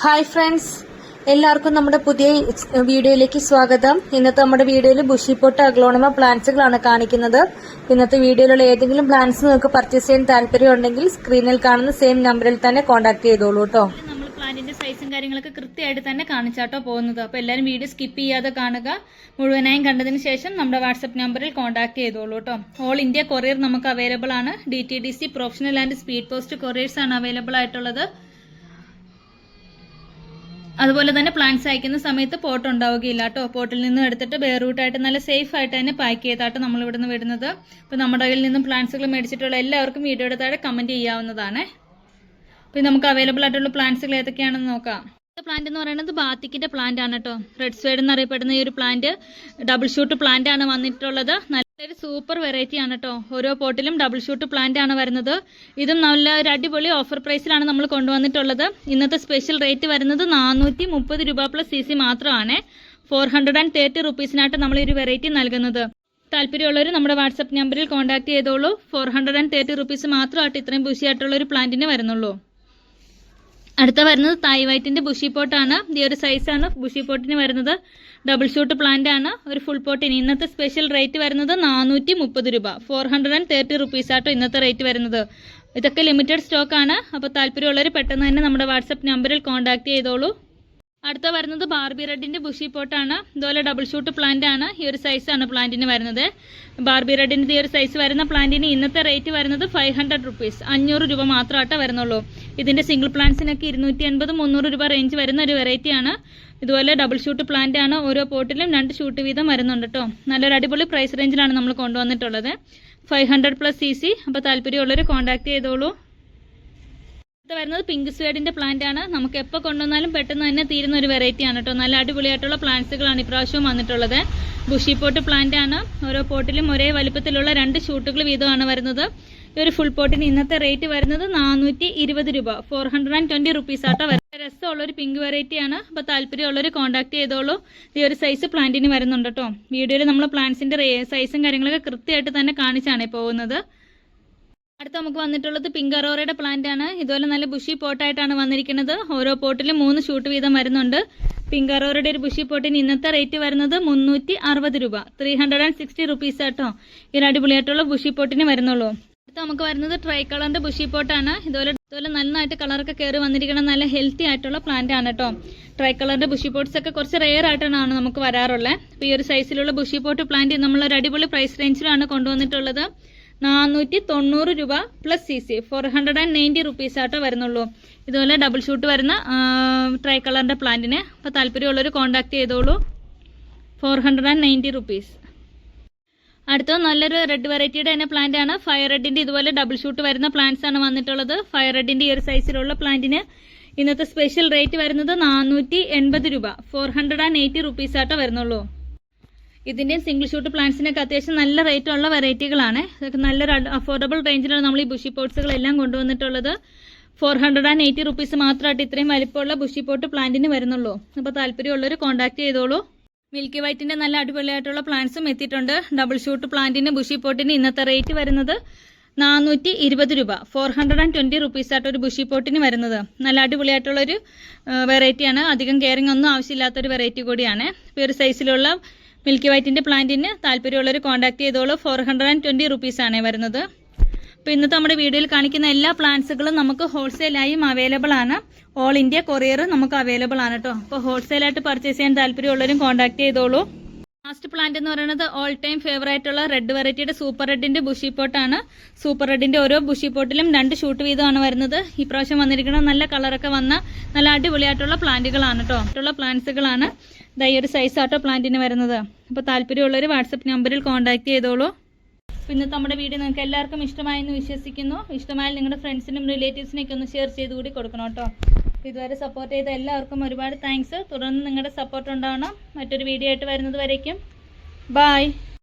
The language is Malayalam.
ഹായ് ഫ്രണ്ട്സ് എല്ലാവർക്കും നമ്മുടെ പുതിയ വീഡിയോയിലേക്ക് സ്വാഗതം. ഇന്നത്തെ നമ്മുടെ വീഡിയോയിൽ ബുഷിപ്പോട്ട് അഗ്ലോണമ പ്ലാന്റ്സുകളാണ് കാണിക്കുന്നത്. ഇന്നത്തെ വീഡിയോയിലുള്ള ഏതെങ്കിലും പ്ലാന്റ്സ് നിങ്ങൾക്ക് പർച്ചേസ് ചെയ്യാൻ താല്പര്യം ഉണ്ടെങ്കിൽ സ്ക്രീനിൽ കാണുന്ന സെയിം നമ്പറിൽ തന്നെ കോൺടാക്ട് ചെയ്തോളൂ കേട്ടോ നമ്മൾ പ്ലാന്റിന്റെ സൈസും കാര്യങ്ങളൊക്കെ കൃത്യമായിട്ട് തന്നെ കാണിച്ചാട്ടോ പോകുന്നത്. അപ്പോൾ എല്ലാവരും വീഡിയോ സ്കിപ്പ് ചെയ്യാതെ കാണുക. മുഴുവനായും കണ്ടതിന് ശേഷം നമ്മുടെ വാട്സപ്പ് നമ്പറിൽ കോൺടാക്ട് ചെയ്തോളൂ കേട്ടോ ഓൾ ഇന്ത്യ കൊറിയർ നമുക്ക് അവൈലബിൾ ആണ്. The professional and speed post couriers ആണ് അവൈലബിൾ ആയിട്ടുള്ളത്. അതുപോലെ തന്നെ പ്ലാന്റ്സ് അയക്കുന്ന സമയത്ത് പോട്ട് ഉണ്ടാവുകയില്ല. കേട്ടോ പോട്ടിൽ നിന്ന് എടുത്തിട്ട് ബെയറൂട്ടായിട്ട് നല്ല സേഫ് ആയിട്ട് തന്നെ പാക്ക് ചെയ്തായിട്ട് നമ്മൾ ഇവിടുന്ന് വിടുന്നത്. അപ്പോൾ നമ്മുടെ കയ്യിൽ നിന്നും പ്ലാന്റ്സുകൾ മേടിച്ചിട്ടുള്ള എല്ലാവർക്കും വീഡിയോയുടെ താഴെ കമന്റ് ചെയ്യാവുന്നതാണ്. അപ്പോൾ നമുക്ക് അവൈലബിൾ ആയിട്ടുള്ള പ്ലാന്റ്സുകൾ ഏതൊക്കെയാണെന്ന് നോക്കാം. പ്ലാന്റ് എന്ന് പറയുന്നത് ബാത്തിക്കിന്റെ പ്ലാന്റ് ആണ് കേട്ടോ റെഡ് സ്വൈഡ് എന്നറിയപ്പെടുന്ന ഈ ഒരു പ്ലാന്റ് ഡബിൾ ഷൂട്ട് പ്ലാന്റ് ആണ് വന്നിട്ടുള്ളത്. നല്ലൊരു സൂപ്പർ വെറൈറ്റി ആണ് കേട്ടോ ഓരോ പോട്ടിലും ഡബിൾ ഷൂട്ട് പ്ലാന്റ് ആണ് വരുന്നത്. ഇതും നല്ല ഒരു അടിപൊളി ഓഫർ പ്രൈസിലാണ് നമ്മൾ കൊണ്ടുവന്നിട്ടുള്ളത്. ഇന്നത്തെ സ്പെഷ്യൽ റേറ്റ് വരുന്നത് നാനൂറ്റി മുപ്പത് രൂപ പ്ലസ് സി സി മാത്രമാണ്. ഫോർ ഹൺഡ്രഡ് ആൻഡ് തേർട്ടി റുപ്പീസിനായിട്ട് നമ്മൾ ഒരു വെറൈറ്റി നൽകുന്നത്. താല്പര്യമുള്ളവർ നമ്മുടെ വാട്സപ്പ് നമ്പറിൽ കോൺടാക്ട് ചെയ്തോളൂ. Four hundred and thirty rupees മാത്രമായിട്ട് ഇത്രയും ബുഷിയായിട്ടുള്ള ഒരു പ്ലാന്റിന് വരുന്നുള്ളൂ. അടുത്ത വരുന്നത് തായ് വൈറ്റിന്റെ ബുഷി പോട്ടാണ് ഈ ഒരു സൈസാണ് ബുഷി പോട്ടിന് വരുന്നത്. ഡബിൾ ഷൂട്ട് പ്ലാന്റ് ആണ്. ഒരു ഫുൾ പോട്ടിന് ഇന്നത്തെ സ്പെഷ്യൽ റേറ്റ് വരുന്നത് നാനൂറ്റി മുപ്പത് രൂപ. Four hundred and thirty rupees ആട്ടോ ഇന്നത്തെ റേറ്റ് വരുന്നത്. ഇതൊക്കെ ലിമിറ്റഡ് സ്റ്റോക്ക് ആണ്. അപ്പോൾ താല്പര്യമുള്ളവർ പെട്ടെന്ന് തന്നെ നമ്മുടെ വാട്സപ്പ് നമ്പറിൽ കോൺടാക്ട് ചെയ്തോളൂ. അടുത്ത വരുന്നത് ബാർബി റെഡിന്റെ ബുഷി പോട്ടാണ്. ഇതുപോലെ ഡബിൾ ഷൂട്ട് പ്ലാന്റ് ആണ്. ഈ ഒരു സൈസാണ് പ്ലാന്റിന് വരുന്നത്. ബാർബി റെഡിന്റെ ഈ ഒരു സൈസ് വരുന്ന പ്ലാന്റിന് ഇന്നത്തെ റേറ്റ് വരുന്നത് ഫൈവ് ഹൺഡ്രഡ് റുപ്പീസ് അഞ്ഞൂറ് രൂപ മാത്രമായിട്ടേ വരുന്നുള്ളൂ. ഇതിന്റെ സിംഗിൾ പ്ലാന്റ്സിനൊക്കെ ഇരുന്നൂറ്റി എൺപത് മുന്നൂറ് രൂപ റേഞ്ച് വരുന്ന ഒരു വെറൈറ്റി ആണ്. ഇതുപോലെ ഡബിൾ ഷൂട്ട് പ്ലാന്റ് ആണ്. ഓരോ പോട്ടിലും രണ്ട് ഷൂട്ട് വീതം വരുന്നുണ്ട് കേട്ടോ നല്ലൊരു അടിപൊളി പ്രൈസ് റേഞ്ചിലാണ് നമ്മൾ കൊണ്ടുവന്നിട്ടുള്ളത്. Five hundred plus C C അപ്പോൾ താല്പര്യമുള്ളവർ കോൺടാക്ട് ചെയ്തോളൂ. അടുത്ത വരുന്നത് പിങ്ക് സ്വേഡിന്റെ പ്ലാന്റ് ആണ്. നമുക്ക് എപ്പോൾ കൊണ്ടുവന്നാലും പെട്ടെന്ന് തന്നെ തീരുന്ന ഒരു വെറൈറ്റി ആണ് കേട്ടോ നല്ല അടിപൊളിയായിട്ടുള്ള പ്ലാന്റ്സുകളാണ് ഇപ്രാവശ്യവും വന്നിട്ടുള്ളത്. ബുഷി പോട്ട് പ്ലാന്റ് ആണ്. ഓരോ പോട്ടിലും ഒരേ വലുപ്പത്തിലുള്ള രണ്ട് ഷൂട്ടുകൾ വീതമാണ് വരുന്നത്. ഈ ഒരു ഫുൾ പോട്ടിന് ഇന്നത്തെ റേറ്റ് വരുന്നത് നാനൂറ്റി ഇരുപത് രൂപ. Four hundred and twenty rupees ആട്ടോ വരുന്നത്. രസമുള്ളൊരു പിങ്ക് വെറൈറ്റി ആണ്. അപ്പോൾ താല്പര്യമുള്ളവർ കോൺടാക്ട് ചെയ്തോളൂ. ഈ ഒരു സൈസ് പ്ലാന്റിന് വരുന്നുണ്ട് കേട്ടോ വീഡിയോയിൽ നമ്മൾ പ്ലാന്റ്സിന്റെ സൈസും കാര്യങ്ങളൊക്കെ കൃത്യമായിട്ട് തന്നെ കാണിച്ചാണ് പോകുന്നത്. അടുത്ത നമുക്ക് വന്നിട്ടുള്ളത് പിങ്ക് അറോറയുടെ പ്ലാന്റ് ആണ്. ഇതുപോലെ നല്ല ബുഷി പോട്ടായിട്ടാണ് വന്നിരിക്കുന്നത്. ഓരോ പോട്ടിലും മൂന്ന് ഷൂട്ട് വീതം വരുന്നുണ്ട്. പിങ്ക് അറോറയുടെ ഒരു ബുഷി പോട്ടിന് ഇന്നത്തെ റേറ്റ് വരുന്നത് മുന്നൂറ്റി അറുപത് രൂപ. Three hundred and sixty rupees ആട്ടോ. ഈ അടിപൊളിയായിട്ടുള്ള ബുഷി പോട്ടിന് വരുന്നുള്ളൂ. അടുത്ത നമുക്ക് വരുന്നത് ട്രൈ കളറിന്റെ ബുഷി പോട്ടാണ് ഇതുപോലെ ഇതുപോലെ നന്നായിട്ട് കളറൊക്കെ കയറി വന്നിരിക്കുന്ന നല്ല ഹെൽത്തി ആയിട്ടുള്ള പ്ലാന്റ് ആണ് കേട്ടോ ട്രൈ കളറിന്റെ ബുഷി പോട്ട്സ് ഒക്കെ കുറച്ച് റെയർ ആയിട്ടാണ് നമുക്ക് വരാറുള്ളത് ഈ ഒരു സൈസിലുള്ള ബുഷി പോട്ട് പ്ലാന്റ് നമ്മൾ ഒരു അടിപൊളി പ്രൈസ് റേഞ്ചിലാണ് കൊണ്ടുവന്നിട്ടുള്ളത്. നാനൂറ്റി തൊണ്ണൂറ് രൂപ plus C C four hundred and ninety rupees ആട്ടോ വരുന്നുള്ളൂ. ഇതുപോലെ ഡബിൾ ഷൂട്ട് വരുന്ന ട്രൈ കളറിന്റെ പ്ലാന്റിന് അപ്പോൾ താല്പര്യമുള്ളവർ കോൺടാക്ട് ചെയ്തോളൂ. Four hundred and ninety rupees അടുത്ത നല്ലൊരു റെഡ് വെറൈറ്റിയുടെ തന്നെ പ്ലാന്റ് ആണ് ഫയർ റെഡിന്റെ ഇതുപോലെ ഡബിൾ ഷൂട്ട് വരുന്ന പ്ലാന്റ്സ് ആണ് വന്നിട്ടുള്ളത്. ഫയർ റെഡിന്റെ ഈ ഒരു സൈസിലുള്ള പ്ലാന്റിന് ഇന്നത്തെ സ്പെഷ്യൽ റേറ്റ് വരുന്നത് നാനൂറ്റി എൺപത് രൂപ. Four hundred and eighty rupees ആട്ടോ വരുന്നുള്ളൂ. ഇതിന്റെ സിംഗിൾ ഷൂട്ട് പ്ലാന്റ്സിനൊക്കെ അത്യാവശ്യം നല്ല റേറ്റ് ഉള്ള വെറൈറ്റികളാണ് ഇതൊക്കെ നല്ലൊരു അഫോർഡബിൾ റേഞ്ചിലാണ് നമ്മൾ ഈ ബുഷി പോട്ട്സുകളെല്ലാം കൊണ്ടുവന്നിട്ടുള്ളത്. Four hundred and eighty rupees മാത്രമായിട്ട് ഇത്രയും വലിപ്പമുള്ള ബുഷി പോട്ട് പ്ലാന്റിന് വരുന്നുള്ളൂ. അപ്പോൾ താല്പര്യമുള്ളവർ കോൺടാക്ട് ചെയ്തോളൂ. മിൽക്കി വൈറ്റിന്റെ നല്ല അടിപൊളിയായിട്ടുള്ള പ്ലാന്റ്സും എത്തിയിട്ടുണ്ട്. ഡബിൾ ഷൂട്ട് പ്ലാന്റിന് ബുഷി പോട്ടിന് ഇന്നത്തെ റേറ്റ് വരുന്നത് നാനൂറ്റി ഇരുപത് രൂപ. Four hundred and twenty rupees ആയിട്ട് ഒരു ബുഷി പോട്ടിന് വരുന്നത്. നല്ല അടിപൊളിയായിട്ടുള്ളൊരു വെറൈറ്റിയാണ് അധികം കെയറിംഗ് ഒന്നും ആവശ്യമില്ലാത്തൊരു വെറൈറ്റി കൂടിയാണ്. ഇപ്പോൾ ഒരു സൈസിലുള്ള മിൽക്കി വൈറ്റിന്റെ പ്ലാന്റിന് താല്പര്യമുള്ളവർ കോൺടാക്ട് ചെയ്തോളൂ. Four hundred and twenty rupees ആണ് വരുന്നത്. അപ്പോൾ ഇന്നത്തെ നമ്മുടെ വീഡിയോയിൽ കാണിക്കുന്ന എല്ലാ പ്ലാന്റ്സുകളും നമുക്ക് ഹോൾസെയിലായും അവൈലബിൾ ആണ്. ഓൾ ഇന്ത്യ കൊറിയർ നമുക്ക് അവൈലബിൾ ആണ് കേട്ടോ അപ്പോൾ ഹോൾസെയിലായിട്ട് പർച്ചേസ് ചെയ്യാൻ താല്പര്യമുള്ളവരും കോൺടാക്ട് ചെയ്തോളൂ. ലാസ്റ്റ് പ്ലാന്റ് എന്ന് പറയുന്നത് ഓൾ ടൈം ഫേവറേറ്റ് ഉള്ള റെഡ് വെറൈറ്റിയുടെ സൂപ്പർ റെഡിന്റെ ബുഷി പോട്ടാണ് സൂപ്പർ റെഡിന്റെ ഓരോ ബുഷി പോട്ടിലും രണ്ട് ഷൂട്ട് വീതമാണ് വരുന്നത്. ഈ പ്രാവശ്യം വന്നിരിക്കുന്ന നല്ല കളറൊക്കെ വന്ന നല്ല അടിപൊളിയായിട്ടുള്ള പ്ലാന്റുകളാണ് കേട്ടോ ആയിട്ടുള്ള പ്ലാന്റ്സുകളാണ് ഈ ഒരു സൈസ് ആട്ടോ പ്ലാന്റിന് വരുന്നത്. അപ്പോൾ താല്പര്യമുള്ളവർ വാട്സപ്പ് നമ്പറിൽ കോൺടാക്ട് ചെയ്തോളൂ. ഇന്നത്തെ നമ്മുടെ വീഡിയോ നിങ്ങൾക്ക് എല്ലാവർക്കും ഇഷ്ടമായെന്ന് വിശ്വസിക്കുന്നു. ഇഷ്ടമായാൽ നിങ്ങളുടെ ഫ്രണ്ട്സിനും റിലേറ്റീവ്സിനൊക്കെ ഒന്ന് ഷെയർ ചെയ്ത് കൂടി കൊടുക്കണം കേട്ടോ അപ്പോൾ ഇതുവരെ സപ്പോർട്ട് ചെയ്ത എല്ലാവർക്കും ഒരുപാട് താങ്ക്സ് തുടർന്ന് നിങ്ങളുടെ സപ്പോർട്ട് ഉണ്ടാവണം. മറ്റൊരു വീഡിയോ ആയിട്ട് വരുന്നത് വരയ്ക്കും ബായ്